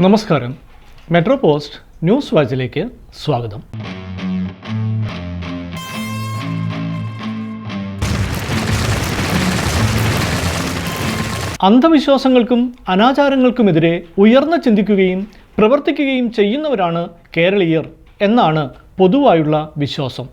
നമസ്കാരം. Metro post news വാച്ചിലേക്ക് സ്വാഗതം. അന്ധവിശ്വാസങ്ങൾക്കും അനാചാരങ്ങൾക്കുമെതിരെ ഉയർന്നു ചിന്തിക്കുകയും പ്രവർത്തിക്കുകയും ചെയ്യുന്നവരാണ് കേരളീയർ എന്നാണ് പൊതുവായുള്ള വിശ്വാസം.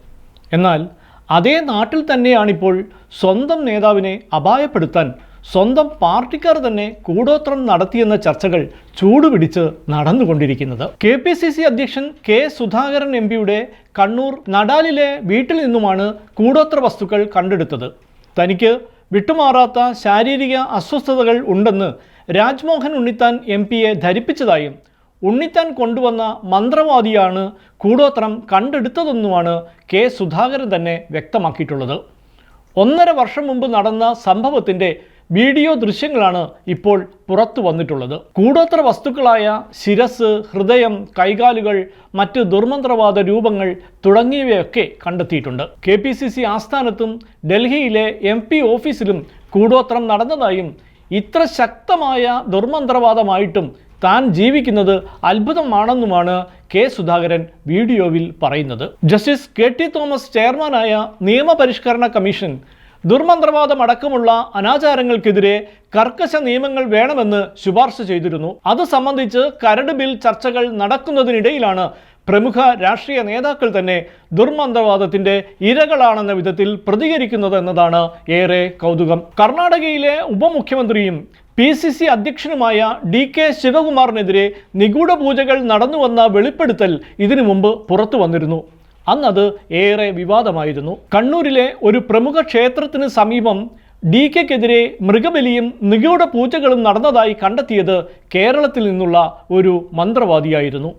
എന്നാൽ അതേ നാട്ടിൽ തന്നെയാണിപ്പോൾ സ്വന്തം നേതാവിനെ അപായപ്പെടുത്താൻ സ്വന്തം പാർട്ടിക്കാർ തന്നെ കൂടോത്രം നടത്തിയെന്ന ചർച്ചകൾ ചൂടുപിടിച്ച് നടന്നുകൊണ്ടിരിക്കുന്നത്. കെ പി സി സി അധ്യക്ഷൻ കെ സുധാകരൻ എം പിയുടെ കണ്ണൂർ നടാലിലെ വീട്ടിൽ നിന്നുമാണ് കൂടോത്ര വസ്തുക്കൾ കണ്ടെടുത്തത്. തനിക്ക് വിട്ടുമാറാത്ത ശാരീരിക അസ്വസ്ഥതകൾ ഉണ്ടെന്ന് രാജ്മോഹൻ ഉണ്ണിത്താൻ എം പിയെ ധരിപ്പിച്ചതായും ഉണ്ണിത്താൻ കൊണ്ടുവന്ന മന്ത്രവാദിയാണ് കൂടോത്രം കണ്ടെടുത്തതെന്നുമാണ് കെ സുധാകരൻ തന്നെ വ്യക്തമാക്കിയിട്ടുള്ളത്. ഒന്നര വർഷം മുമ്പ് നടന്ന സംഭവത്തിന്റെ വീഡിയോ ദൃശ്യങ്ങളാണ് ഇപ്പോൾ പുറത്തു വന്നിട്ടുള്ളത്. കൂടോത്ര വസ്തുക്കളായ ശിരസ് ഹൃദയം കൈകാലുകൾ മറ്റ് ദുർമന്ത്രവാദ രൂപങ്ങൾ തുടങ്ങിയവയൊക്കെ കണ്ടെത്തിയിട്ടുണ്ട്. കെ പി സി സി ആസ്ഥാനത്തും ഡൽഹിയിലെ എം പി ഓഫീസിലും കൂടോത്രം നടന്നതായും ഇത്ര ശക്തമായ ദുർമന്ത്രവാദമായിട്ടും താൻ ജീവിക്കുന്നത് അത്ഭുതമാണെന്നുമാണ് കെ സുധാകരൻ വീഡിയോവിൽ പറയുന്നത്. ജസ്റ്റിസ് കെ ടി തോമസ് ചെയർമാനായ നിയമപരിഷ്കരണ കമ്മീഷൻ ദുർമന്ത്രവാദം അടക്കമുള്ള അനാചാരങ്ങൾക്കെതിരെ കർക്കശ നിയമങ്ങൾ വേണമെന്ന് ശുപാർശ ചെയ്തിരുന്നു. അത് സംബന്ധിച്ച് കരട് ബിൽ ചർച്ചകൾ നടക്കുന്നതിനിടയിലാണ് പ്രമുഖ രാഷ്ട്രീയ നേതാക്കൾ തന്നെ ദുർമന്ത്രവാദത്തിന്റെ ഇരകളാണെന്ന വിധത്തിൽ പ്രതികരിക്കുന്നത് എന്നതാണ് ഏറെ കൗതുകം. കർണാടകയിലെ ഉപമുഖ്യമന്ത്രിയും പി സി സി അധ്യക്ഷനുമായ ഡി കെ ശിവകുമാറിനെതിരെ നിഗൂഢ പൂജകൾ നടന്നുവന്ന വെളിപ്പെടുത്തൽ ഇതിനു മുമ്പ് പുറത്തു വന്നിരുന്നു. അന്നത് ഏറെ വിവാദമായിരുന്നു. കണ്ണൂരിലെ ഒരു പ്രമുഖ ക്ഷേത്രത്തിന് സമീപം ഡി കെക്കെതിരെ മൃഗബലിയും നിഗൂഢ പൂജകളും നടന്നതായി കണ്ടെത്തിയത് കേരളത്തിൽ നിന്നുള്ള ഒരു മന്ത്രവാദിയായിരുന്നു.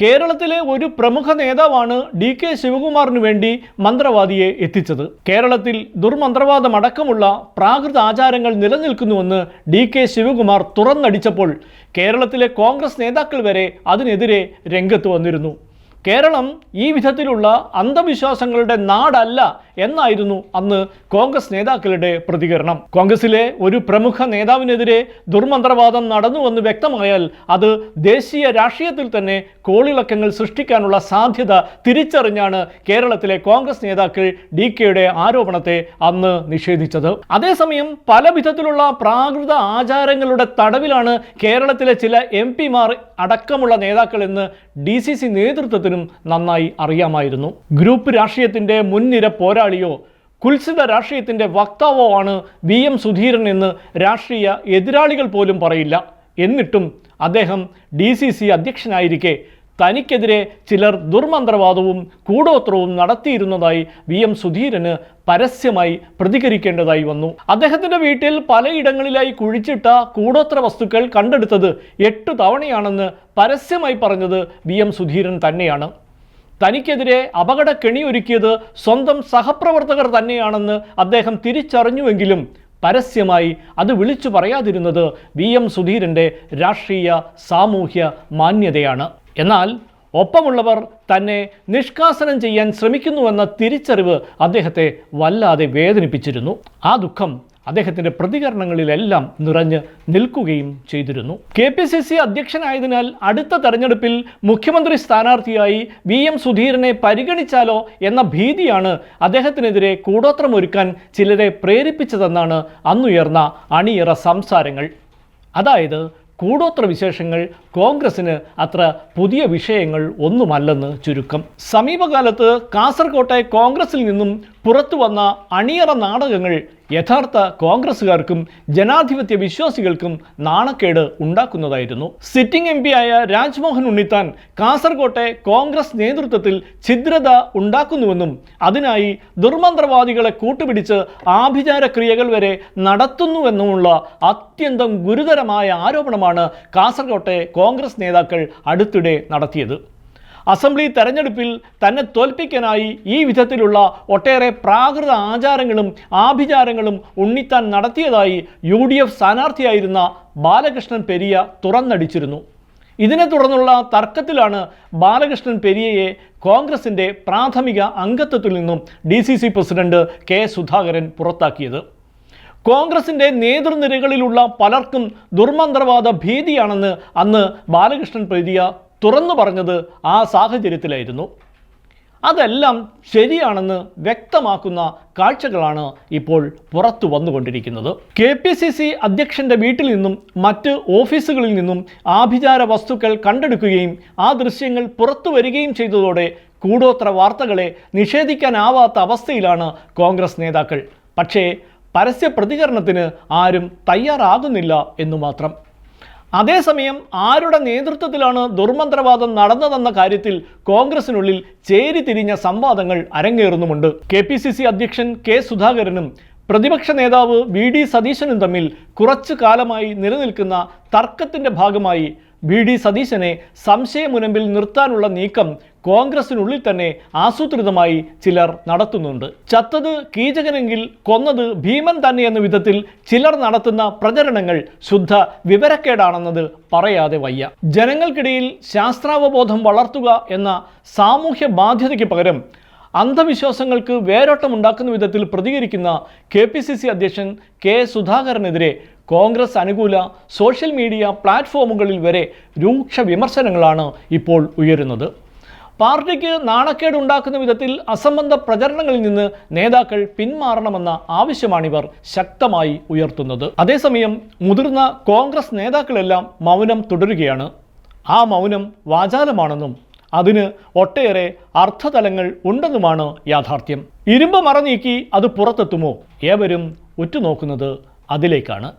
കേരളത്തിലെ ഒരു പ്രമുഖ നേതാവാണ് ഡി കെ ശിവകുമാറിന് വേണ്ടി മന്ത്രവാദിയെ എത്തിച്ചത്. കേരളത്തിൽ ദുർമന്ത്രവാദമടക്കമുള്ള പ്രാകൃത ആചാരങ്ങൾ നിലനിൽക്കുന്നുവെന്ന് ഡി കെ ശിവകുമാർ തുറന്നടിച്ചപ്പോൾ കേരളത്തിലെ കോൺഗ്രസ് നേതാക്കൾ വരെ അതിനെതിരെ രംഗത്ത് വന്നിരുന്നു. കേരളം ഈ വിധത്തിലുള്ള അന്ധവിശ്വാസങ്ങളുടെ നാടല്ല എന്നായിരുന്നു അന്ന് കോൺഗ്രസ് നേതാക്കളുടെ പ്രതികരണം. കോൺഗ്രസിലെ ഒരു പ്രമുഖ നേതാവിനെതിരെ ദുർമന്ത്രവാദം നടന്നുവെന്ന് വ്യക്തമായാൽ അത് ദേശീയ രാഷ്ട്രീയത്തിൽ തന്നെ കോളിളക്കങ്ങൾ സൃഷ്ടിക്കാനുള്ള സാധ്യത തിരിച്ചറിഞ്ഞാണ് കേരളത്തിലെ കോൺഗ്രസ് നേതാക്കൾ ഡി കെയുടെ ആരോപണത്തെ അന്ന് നിഷേധിച്ചത്. അതേസമയം പല വിധത്തിലുള്ള പ്രാകൃത ആചാരങ്ങളുടെ തടവിലാണ് കേരളത്തിലെ ചില എം പിമാർ അടക്കമുള്ള നേതാക്കൾ എന്ന് ഡി സി സി നന്നായി അറിയാമായിരുന്നു. ഗ്രൂപ്പ് രാഷ്ട്രീയത്തിന്റെ മുൻനിര പോരാളിയോ കുൽസിത രാഷ്ട്രീയത്തിന്റെ വക്താവോ ആണ് വി എം സുധീരൻ എന്ന് രാഷ്ട്രീയ എതിരാളികൾ പോലും പറയില്ല. എന്നിട്ടും അദ്ദേഹം ഡി സി സി അധ്യക്ഷനായിരിക്കെ തനിക്കെതിരെ ചിലർ ദുർമന്ത്രവാദവും കൂടോത്രവും നടത്തിയിരുന്നതായി വി എം സുധീരന് പരസ്യമായി പ്രതികരിക്കേണ്ടതായി വന്നു. അദ്ദേഹത്തിന്റെ വീട്ടിൽ പലയിടങ്ങളിലായി കുഴിച്ചിട്ട കൂടോത്ര വസ്തുക്കൾ കണ്ടെടുത്തത് എട്ടു തവണയാണെന്ന് പരസ്യമായി പറഞ്ഞത് വി എം സുധീരൻ തന്നെയാണ്. തനിക്കെതിരെ അപകട കെണിയൊരുക്കിയത് സ്വന്തം സഹപ്രവർത്തകർ തന്നെയാണെന്ന് അദ്ദേഹം തിരിച്ചറിഞ്ഞുവെങ്കിലും പരസ്യമായി അത് വിളിച്ചു പറയാതിരുന്നത് വി എം സുധീരന്റെ രാഷ്ട്രീയ സാമൂഹ്യ മാന്യതയാണ്. എന്നാൽ ഒപ്പമുള്ളവർ തന്നെ നിഷ്കാസനം ചെയ്യാൻ ശ്രമിക്കുന്നുവെന്ന തിരിച്ചറിവ് അദ്ദേഹത്തെ വല്ലാതെ വേദനിപ്പിച്ചിരുന്നു. ആ ദുഃഖം അദ്ദേഹത്തിന്റെ പ്രതികരണങ്ങളിലെല്ലാം നിറഞ്ഞ് നിൽക്കുകയും ചെയ്തിരുന്നു. കെ പി സി സി അധ്യക്ഷനായതിനാൽ അടുത്ത തെരഞ്ഞെടുപ്പിൽ മുഖ്യമന്ത്രി സ്ഥാനാർത്ഥിയായി വി എം സുധീരനെ പരിഗണിച്ചാലോ എന്ന ഭീതിയാണ് അദ്ദേഹത്തിനെതിരെ കൂടോത്രമൊരുക്കാൻ ചിലരെ പ്രേരിപ്പിച്ചതെന്നാണ് അന്നുയർന്ന അണിയറ സംസാരങ്ങൾ. അതായത് കൂടോത്ര വിശേഷങ്ങൾ കോൺഗ്രസിന് അത്ര പുതിയ വിഷയങ്ങൾ ഒന്നുമല്ലെന്ന് ചുരുക്കം. സമീപകാലത്ത് കാസർകോട്ടെ കോൺഗ്രസിൽ നിന്നും പുറത്തു വന്ന അണിയറ നാടകങ്ങൾ യഥാർത്ഥ കോൺഗ്രസ്സുകാർക്കും ജനാധിപത്യ വിശ്വാസികൾക്കും നാണക്കേട് ഉണ്ടാക്കുന്നതായിരുന്നു. സിറ്റിംഗ് എം ആയ രാജ്മോഹൻ ഉണ്ണിത്താൻ കാസർകോട്ടെ കോൺഗ്രസ് നേതൃത്വത്തിൽ ഛിദ്രത ഉണ്ടാക്കുന്നുവെന്നും അതിനായി ദുർമന്ത്രവാദികളെ കൂട്ടുപിടിച്ച് ആഭിചാര ക്രിയകൾ വരെ നടത്തുന്നുവെന്നുമുള്ള അത്യന്തം ഗുരുതരമായ ആരോപണമാണ് കാസർകോട്ടെ കോൺഗ്രസ് നേതാക്കൾ അടുത്തിടെ നടത്തിയത്. അസംബ്ലി തെരഞ്ഞെടുപ്പിൽ തന്നെ തോൽപ്പിക്കാനായി ഈ വിധത്തിലുള്ള ഒട്ടേറെ പ്രാകൃത ആചാരങ്ങളും ആഭിചാരങ്ങളും ഉണ്ണിത്താൻ നടത്തിയതായി യു ഡി എഫ് സ്ഥാനാർത്ഥിയായിരുന്ന ബാലകൃഷ്ണൻ പെരിയ തുറന്നടിച്ചിരുന്നു. ഇതിനെ തുടർന്നുള്ള തർക്കത്തിലാണ് ബാലകൃഷ്ണൻ പെരിയയെ കോൺഗ്രസിന്റെ പ്രാഥമിക അംഗത്വത്തിൽ നിന്നും D C C president K Sudhakaran പുറത്താക്കിയത്. കോൺഗ്രസിന്റെ നേതൃനിരകളിലുള്ള പലർക്കും ദുർമന്ത്രവാദ ഭീതിയാണെന്ന് അന്ന് ബാലകൃഷ്ണൻ പെരിയ തുറന്നു പറഞ്ഞത് ആ സാഹചര്യത്തിലായിരുന്നു. അതെല്ലാം ശരിയാണെന്ന് വ്യക്തമാക്കുന്ന കാഴ്ചകളാണ് ഇപ്പോൾ പുറത്തു വന്നുകൊണ്ടിരിക്കുന്നത്. കെ പി സി സി അധ്യക്ഷന്റെ വീട്ടിൽ നിന്നും മറ്റ് ഓഫീസുകളിൽ നിന്നും ആഭിചാര വസ്തുക്കൾ കണ്ടെടുക്കുകയും ആ ദൃശ്യങ്ങൾ പുറത്തു വരികയും ചെയ്തതോടെ കൂടോത്ര വാർത്തകളെ നിഷേധിക്കാനാവാത്ത അവസ്ഥയിലാണ് കോൺഗ്രസ് നേതാക്കൾ. പക്ഷേ പരസ്യ പ്രതികരണത്തിന് ആരും തയ്യാറാകുന്നില്ല എന്നു മാത്രം. അതേസമയം ആരുടെ നേതൃത്വത്തിലാണ് ദുർമന്ത്രവാദം നടന്നതെന്ന കാര്യത്തിൽ കോൺഗ്രസിനുള്ളിൽ ചേരിതിരിഞ്ഞ സംവാദങ്ങൾ അരങ്ങേറുന്നുമുണ്ട്. കെ പി സി സി അധ്യക്ഷൻ കെ സുധാകരനും പ്രതിപക്ഷ നേതാവ് വി ഡി സതീശനും തമ്മിൽ കുറച്ചു കാലമായി നിലനിൽക്കുന്ന തർക്കത്തിന്റെ ഭാഗമായി വി ഡി സതീശനെ സംശയമുനമ്പിൽ നിർത്താനുള്ള നീക്കം കോൺഗ്രസിനുള്ളിൽ തന്നെ ആസൂത്രിതമായി ചിലർ നടത്തുന്നുണ്ട്. ചത്തത് കീചകനെങ്കിൽ കൊന്നത് ഭീമൻ തന്നെ എന്ന വിധത്തിൽ ചിലർ നടത്തുന്ന പ്രചരണങ്ങൾ ശുദ്ധ വിവരക്കേടാണെന്നത് പറയാതെ വയ്യ. ജനങ്ങൾക്കിടയിൽ ശാസ്ത്രാവബോധം വളർത്തുക എന്ന സാമൂഹ്യ ബാധ്യതയ്ക്ക് പകരം അന്ധവിശ്വാസങ്ങൾക്ക് വേരോട്ടമുണ്ടാക്കുന്ന വിധത്തിൽ പ്രതികരിക്കുന്ന കെ പി സി സി അധ്യക്ഷൻ കെ സുധാകരനെതിരെ കോൺഗ്രസ് അനുകൂല സോഷ്യൽ മീഡിയ പ്ലാറ്റ്ഫോമുകളിൽ വരെ രൂക്ഷ വിമർശനങ്ങളാണ് ഇപ്പോൾ ഉയരുന്നത്. പാർട്ടിക്ക് നാണക്കേട് ഉണ്ടാക്കുന്ന വിധത്തിൽ അസംബന്ധ പ്രചരണങ്ങളിൽ നിന്ന് നേതാക്കൾ പിന്മാറണമെന്ന ആവശ്യമാണിവർ ശക്തമായി ഉയർത്തുന്നത്. അതേസമയം മുതിർന്ന കോൺഗ്രസ് നേതാക്കളെല്ലാം മൗനം തുടരുകയാണ്. ആ മൗനം വാചാലമാണെന്നും അതിന് ഒട്ടേറെ അർത്ഥതലങ്ങൾ ഉണ്ടെന്നുമാണ് യാഥാർത്ഥ്യം. ഇരുമ്പ് മറ നീക്കി അത് പുറത്തെത്തുമോ? ഏവരും ഉറ്റുനോക്കുന്നത് അതിലേക്കാണ്.